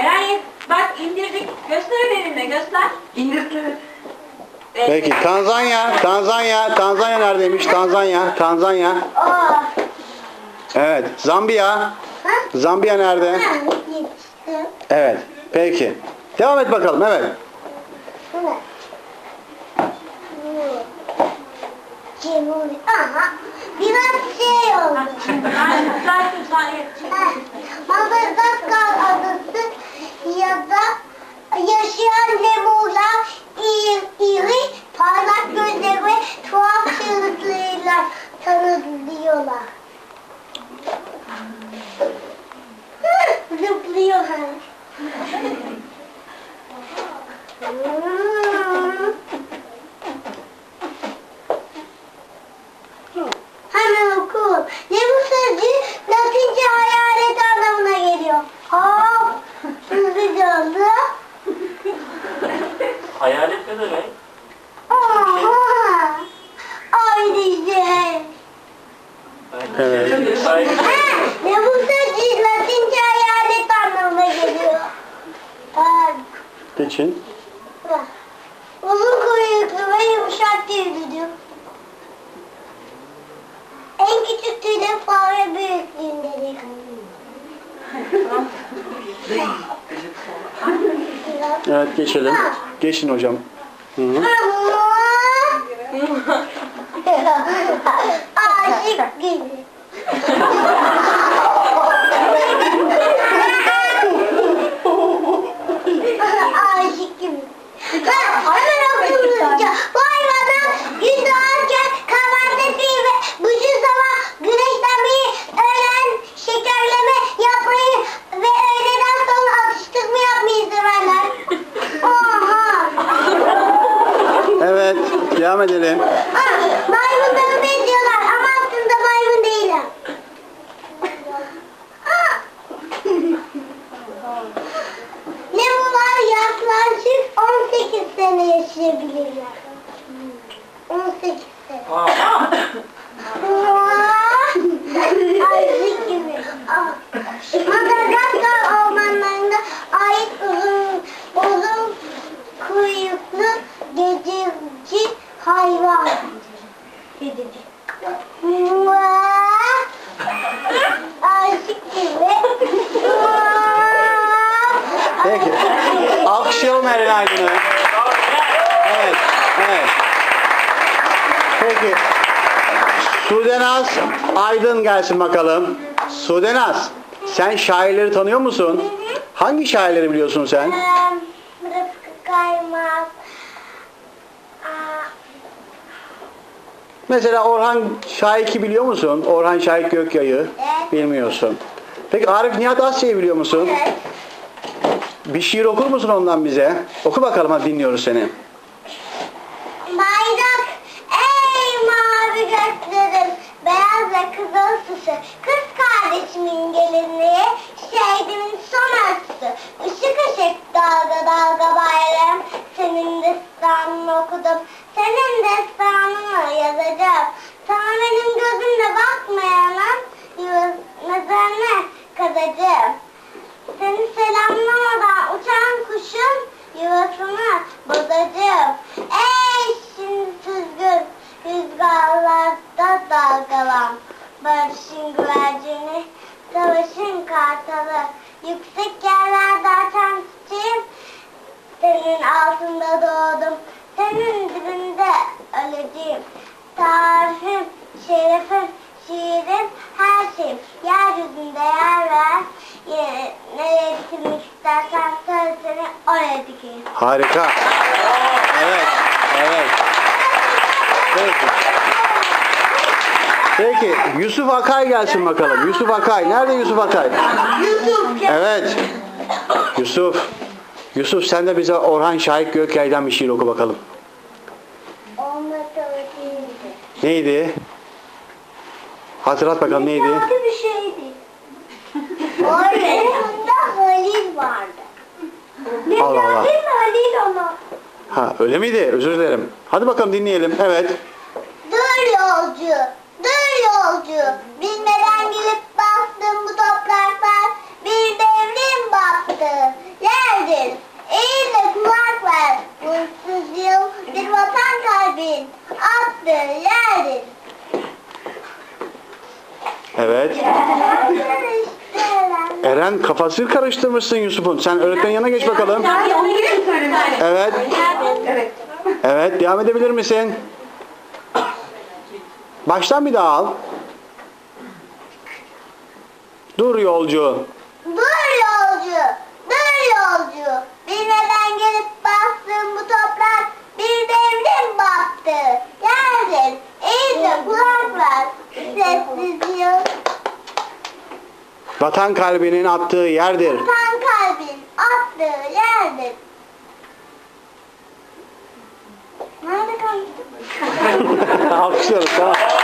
Eray bak indirdik. Göster benimle göster. İndirdi. Peki Tanzanya, Tanzanya, Tanzanya neredeymiş? Tanzanya, Tanzanya. Aa. Evet. Zambiya. Ha? Zambiya nerede? Ha. Evet. Peki. Devam et bakalım. Evet. Evet. Aha. Biraz şey oldu. Sen dur sen Я, да, я ще. Bak. Uzun kuyruklu ve yumuşak tüylüdür. En küçük tüyleri fare büyüklüğündedir. Evet geçelim. Geçin hocam. Hı -hı. Aşık gibi. Devam edelim. Ah, maymunlara benziyorlar ama aslında maymun değiller. Ah. Lemurlar yaklaşık 18 sene yaşayabilirler. 18 sene. Aa, Aylık gibi. Ah. Madagaskar ormanlarında ait uzun, uzun kuyruklu gececi hayvan. Gececi. Aşık gibi. Peki. Alkışlayalım Eren Aydın'ı. Evet. Evet. Peki. Sudenaz Aydın gelsin bakalım. Sudenaz. Sen şairleri tanıyor musun? Hangi şairleri biliyorsun sen? Eee, Rıfkı Kaymaz. Aa, Mesela Orhan Şahik'i biliyor musun? Orhan Şahik Gökyayı. Evet. Bilmiyorsun. Peki Arif Nihat Asya'yı biliyor musun? Evet. Bir şiir okur musun ondan bize? Oku bakalım hadi dinliyoruz seni. Bayrak ey mavi göklerin beyaz ve kızıl süsü kız kardeşimin gelinliği şehidimin son örtüsü dalgalan. Barışın güvercini, savaşın kartalı. Yüksek yerlerde açan çiçeğim. Senin altında doğdum. Senin dibinde öleceğim. Tarifim, şerefim, şiirim, her şeyim. Yeryüzünde yer ver. Ye- Nereye dikilmek istersen söyle seni oraya dikeyim. Harika. Evet. Evet. Peki. Peki Yusuf Akay gelsin bakalım. Yusuf Akay. Nerede Yusuf Akay? Yusuf Evet. Yusuf. Yusuf sen de bize Orhan Şahik Gökyay'dan bir şiir oku bakalım. Neydi? Hatırlat bakalım neydi? Bir şeydi. Orada Halil vardı. Allah Allah. Mi Halil ona? Ha öyle miydi? Özür dilerim. Hadi bakalım dinleyelim. Evet. Dur yolcu, Evet. Eren kafasını karıştırmışsın Yusuf'un. Sen öğretmenin yanına geç bakalım. Evet. Evet. Evet devam edebilir misin? Baştan bir daha al. Dur yolcu. Vatan kalbinin attığı yerdir. kan kalbin attığı yerdir. Nerede kaldı? Alkışlıyoruz tamam.